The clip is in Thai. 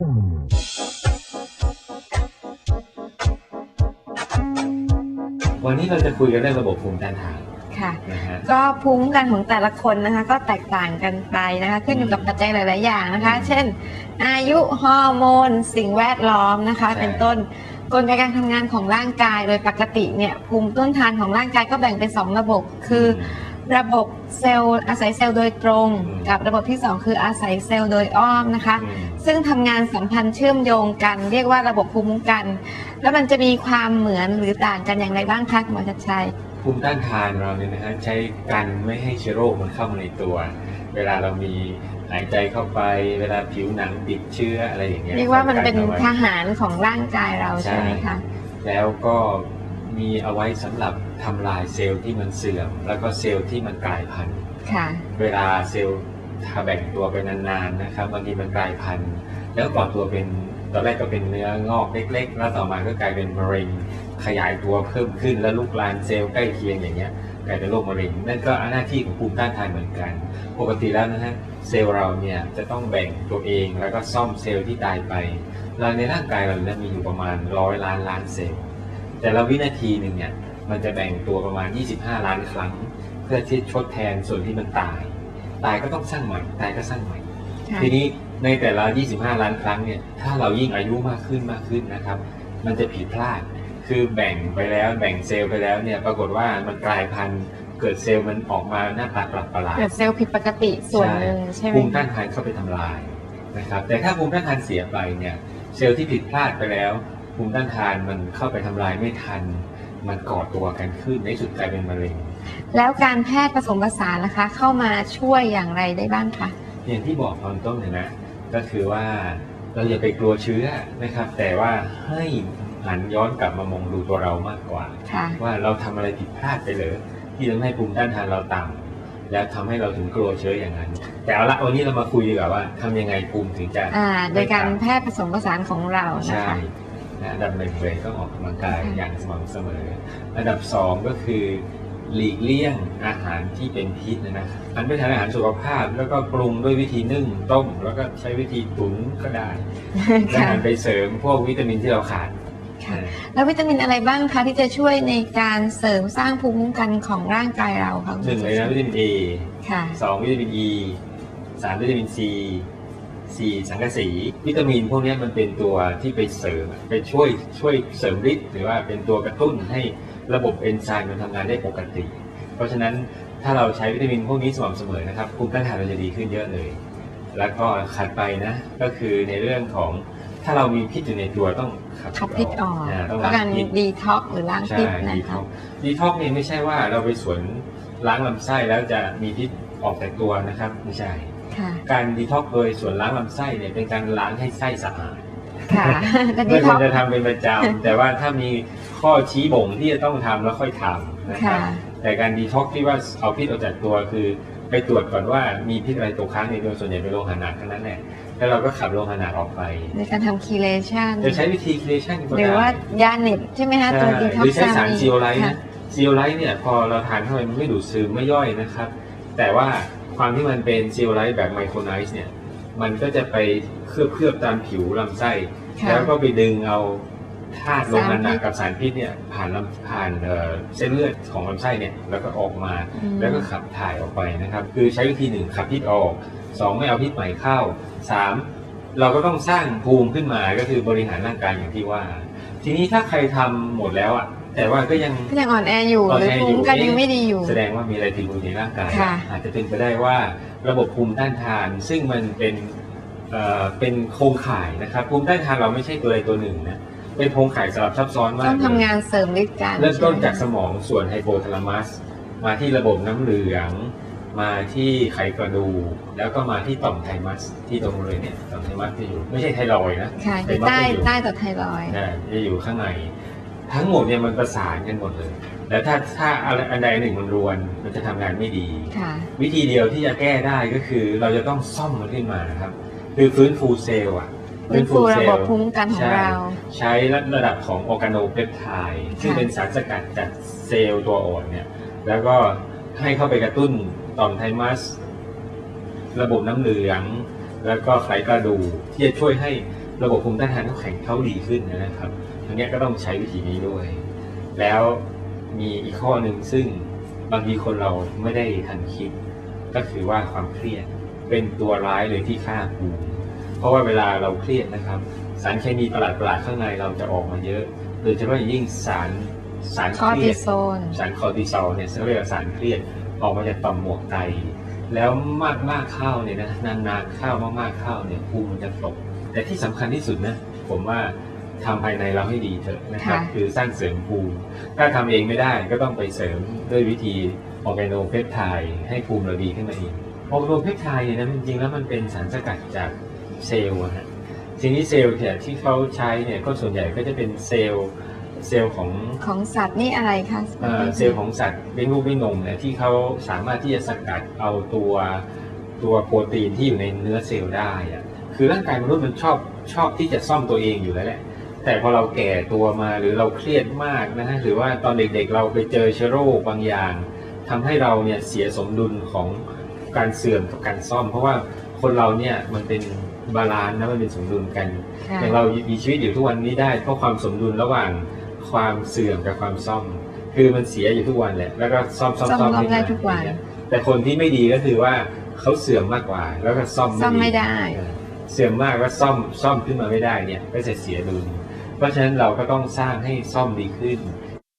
วันนี้เราจะคุยกันเรื่องระบบภูมิต้านทานค่ะ นะฮะ ก็ภูมิคุ้มกันของแต่ละคนนะคะ ก็แตกต่างกันไปนะคะ ขึ้นอยู่กับปัจจัยหลาย ๆ อย่างนะคะ เช่น อายุฮอร์โมน สิ่งแวดล้อมนะคะใช่เป็นต้นกลไกการทำงานของร่างกายโดยปกติเนี่ยภูมิต้านทานของร่างกายก็แบ่งเป็น2ระบบคือ ระบบเซลล์อาศัยเซลล์โดยตรงอืมกับระบบที่ 2 คืออาศัยเซลล์โดยอ้อมนะคะอืมซึ่งทำงานสัมพันธ์เชื่อมโยงกัน เรียกว่าระบบภูมิคุ้มกัน แล้วมันจะมีความเหมือนหรือต่างกันอย่างไรบ้างคะหมอชัดชัย ภูมิต้านทานเราเนี่ยนะฮะใช้กันไม่ให้เชื้อโรคมันเข้ามาในตัว เวลาเรามีหายใจเข้าไป เวลาผิวหนังติดเชื้ออะไรอย่างเงี้ยเรียกว่ามันเป็นอาไว้ทหารของร่างกายเราใช่ไหมคะ แล้วก็ มีเอาไว้สำหรับทำลายเซลล์ที่มันเสื่อม แล้วก็เซลล์ที่มันกลายพันธุ์ ค่ะ เวลาเซลล์ถ้าแบ่งตัวไปนานๆนะครับบางทีมันกลายพันธุ์ แล้วก่อตัวเป็นตอนแรกก็เป็นเนื้องอกเล็ก ๆ แล้วต่อมาก็กลายเป็นมะเร็งขยายตัวเพิ่มขึ้นแล้วลุกลามเซลล์ใกล้เคียงอย่างเงี้ยกลายเป็นโรคมะเร็งนั่นก็หน้าที่ของภูมิต้านทานเหมือนกัน ปกติแล้วนะฮะเซลล์เราเนี่ยจะต้องแบ่งตัวเองแล้วก็ซ่อมเซลล์ที่ตายไปเราในร่างกายเราเนี่ยมีอยู่ประมาณร้อยล้านล้านเซลล์ แต่ละวินาทีหนึ่งเนี่ยมันจะแบ่งตัวประมาณ 25 ล้านครั้ง เพื่อที่ทดแทนส่วนที่มันตาย ตายก็ต้องสร้างใหม่ตายก็สร้างใหม่ค่ะทีนี้ในแต่ละ 25 ล้านครั้งเนี่ยถ้าเรายิ่งอายุมากขึ้นมากขึ้นนะครับ มันจะผิดพลาดคือแบ่งไปแล้วแบ่งเซลล์ไปแล้วเนี่ยปรากฏว่ามันกลายพันธุ์เกิดเซลล์มันออกมาหน้าตาแปลกประหลาดเกิดเซลล์ผิดปกติส่วนหนึ่งใช่ไหมภูมิต้านทานเข้าไปทำลายนะครับแต่ถ้าภูมิต้านทานเสียไปเนี่ยเซลล์ที่ผิดพลาดไปแล้ว ภูมิต้านทานมันเข้าไปทำลายไม่ทัน มันก่อตัวกันขึ้นในที่สุดกลายเป็นมะเร็ง แล้วการแพทย์ผสมผสานนะคะ เข้ามาช่วยอย่างไรได้บ้างคะอย่างที่บอกตอนต้นเนี่ยนะ ก็คือว่าเราอย่าไปกลัวเชื้อนะครับ แต่ว่าให้หันย้อนกลับมามองดูตัวเรามากกว่าค่ะว่าเราทำอะไรผิดพลาดไปเลยที่ทำให้ภูมิต้านทานเราต่ำแล้วทำให้เราถึงกลัวเชื้ออย่างนั้น แต่เอาละวันนี้เรามาคุยดีกว่าว่าทำยังไงภูมิถึงจะอ่าโดยการแพทย์ผสมผสานของเรานะใช่คะ นะอันดับหนึ่งเลยต้องออกกำลังกายค่ะอย่างสม่ำเสมอ อันดับสองก็คือหลีกเลี่ยงอาหารที่เป็นพิษนะนะอันไม่ทานอาหารสุขภาพ แล้วก็ปรุงด้วยวิธีนึ่งต้ม แล้วก็ใช้วิธีตุ๋นก็ได้และค่ะหันไปเสริมพวกวิตามินที่เราขาดค่ะนะแล้ววิตามินอะไรบ้างคะที่จะช่วยในการเสริมสร้างภูมิคุ้มกันของร่างกายเราคะหนึ่งเลยนะวิตามิน A ค่ะสองวิตามิน E สามวิตามิน C สี่สังกะสีวิตามินพวกเนี้ยมันเป็นตัวที่ไปเสริมไปช่วยช่วยเสริมฤทธิ์หรือว่าเป็นตัวกระตุ้นให้ระบบเอนไซม์มันทำงานได้ปกติ เพราะฉะนั้นถ้าเราใช้วิตามินพวกนี้สม่ำเสมอนะครับภูมิต้านทานเราจะดีขึ้นเยอะเลย แล้วก็ขัดไปนะก็คือในเรื่องของถ้าเรามีพิษอยู่ในตัวต้องขับขับพิษออกาต้องก็ล้าการงพิษดีท็อกหรือล้างใช่พิษนะดีท็คะอกดีท็อกนี่ไม่ใช่ว่าเราไปสวนล้างลำไส้แล้วจะมีพิษออกจากตัวนะครับไม่ใช่ ค่ะ การดีท็อกโดยส่วนล้างลำไส้เนี่ยเป็นการล้างให้ไส้สะอาดค่ะก็ดีไม่คท็วอรก จะทำเป็นประจำ แต่ว่าถ้ามีข้อชี้บ่งที่จะต้องทำแล้วค่อยทำนะครัค่ะ บแต่การดีท็อกที่ว่าเอาพิษออกจากตัวคือไปตรวจก่อนว่ามีพิษอะไรตกค้างในตัวส่วนใหญ่เป็นโลหะหนักทั้งนั้นแหละแล้วเราก็ขับโลหะหนักออกไปในการทำคีเลชันจะใช้วิธีคลีชั่นก็หรือได้ว่ายาเน็ตใช่ไหมคะตัวดีท็หอกรือใช้สารซีโอไลท์ค่ะนะซีโอไลท์เนี่ยพอเราทานเข้าไปมันไม่ดูดซึมไม่ย่อยนะครับ แต่ว่า ความที่มันเป็นซีโอไลท์แบบไมโครไนซ์เนี่ย มันก็จะไปเคลือบเคลือบๆตามผิวลำไส้ ค่ะแล้วก็ไปดึงเอาธาตุโลหะหนักกับสารพิษเนี่ยผ่านลำผ่านเอ่อเส้นเลือดของลำไส้เนี่ยแล้วก็ออกมา อืม แล้วก็ขับถ่ายออกไปนะครับ คือใช้วิธีหนึ่งขับพิษออกสองไม่เอาพิษใหม่เข้าสามเราก็ต้องสร้างภูมิขึ้นมาก็คือบริหารร่างกายอย่างที่ว่า ทีนี้ถ้าใครทำหมดแล้วอะ แต่ว่าก็ยังก็ยังอ่อนแออยู่อ่อนหรือแอภูอยู่มิคุ้มกันยังไม่ดีอยู่ แสดงว่ามีอะไรผิดปกติในร่างกายค่ะอาจจะเป็นไปได้ว่าระบบภูมิต้านทาน ซึ่งมันเป็นเอ่อเป็นโครงข่ายนะครับ ภูมิต้านทานเราไม่ใช่ตัวใดตัวหนึ่งนะเป็นโครงข่ายสลับซับซ้อนมากต้องทำเลยงานเสริมฤทธิ์กันเริ่มต้นจากสใช่ไหมองส่วนไฮโปทาลามัส มาที่ระบบน้ำเหลือง มาที่ไขกระดูกแล้วก็มาที่ต่อมไทมัส ที่ตรงบริเวณเนี่ยต่อมไทมัสจะอยู่ ไม่ใช่ไทรอยด์นะค่ะอยู่ใต้ใต้ต่อไทรอยด์นะจะอยู่ข้างใน ทั้งหมดเนี่ยมันประสานกันหมดเลย แล้วถ้าถ้าอะไรอันใดอันหนึ่งมันรวน มันจะทำงานไม่ดี ค่ะ วิธีเดียวที่จะแก้ได้ก็คือเราจะต้องซ่อมมันขึ้นมานะครับ คือฟื้นฟูเซลล์อะฟื้นฟูระบบภูมิคุ้มกันของใช่เรา ใช้ระดับของออร์แกโนเพปไทด์ซึ่งค่ะเป็นสารสกัดจากเซลล์ตัวอ่อนเนี่ย แล้วก็ให้เข้าไปกระตุ้นต่อมไทมัส ระบบน้ำเหลือง แล้วก็ไขกระดูกที่จะช่วยให้ระบบภูมิต้านทานเขาแข็งเขาดีขึ้นนะครับ อันเนี้ยก็ต้องใช้วิธีนี้ด้วย แล้วมีอีกข้อหนึ่งซึ่งบางทีคนเราไม่ได้ทันคิด ก็คือว่าความเครียดเป็นตัวร้ายเลยที่ฆ่าภูมิเพราะว่าเวลาเราเครียดนะครับ สารเคมีประหลาดๆข้างในเราจะออกมาเยอะโดยเฉพาะอย่างยิ่งสารสารคอเครีร์ติยดโซนสารคอร์ติซอลเนี่ยซึ่งเรียกว่าสารเครียดออกมาจากต่อมหมวกไต แล้วมากมากๆเข้าเนี่ยนะนานๆเข้ามากๆเข้าเนี่ยภูมิมันจะตก แต่ที่สำคัญที่สุดนะผมว่า ทำภายในเราให้ดีเถอะนะครับค่ะคือสร้างเสริมภูมิ ถ้าทำเองไม่ได้ก็ต้องไปเสริมด้วยวิธีออร์แกโนเพปไทด์ให้ภูมิเราดีขึ้นมาเองออร์แกโนเพปไทด์เนี่ยนะจริงๆแล้วมันเป็นสารสกัดจากเซลล์อะฮะทีนี้เซลล์เนี่ยที่เขาใช้เนี่ยก็ส่วนใหญ่ก็จะเป็นเซลล์เซลล์ของของสัตว์นี่อะไรคะเอ่อเซลล์ของสัตว์เลี้ยงลูกด้วยนมเนี่ยที่เขาสามารถที่จะสกัดเอาตัวตัวโปรตีนที่อยู่ในเนื้อเซลล์ได้อะคือร่างกายมนุษย์มันชอบชอบที่จะซ่อมตัวเองอยู่แล้วแหละ แต่พอเราแก่ตัวมาหรือเราเครียดมากนะฮะหรือว่าตอนเด็กๆเราไปเจอเชื้อโรคบางอย่างทำให้เราเนี่ยเสียสมดุลของการเสื่อมกับการซ่อม เพราะว่าคนเราเนี่ยมันเป็นบาลานซ์นะมันเป็นสมดุลกันค่ะอย่างเรามีชีวิตอยู่ทุกวันนี้ได้เพราะความสมดุลระหว่างความเสื่อมกับความซ่อม คือมันเสียอยู่ทุกวันแหละแล้วก็ซ่อมซ่อมซ่อมซ่อมซ่อมขึ้นได้มาทุกวัน แต่คนที่ไม่ดีก็คือว่าเขาเสื่อมมากกว่า แล้วก็ซ่อมซ่อมไม่ได้เออเสื่อมมากแล้วซ่อมซ่อมขึ้นมาไม่ได้เนี่ยก็จะเสียดุล เพราะฉะนั้นเราก็ต้องสร้างให้ซ่อมดีขึ้น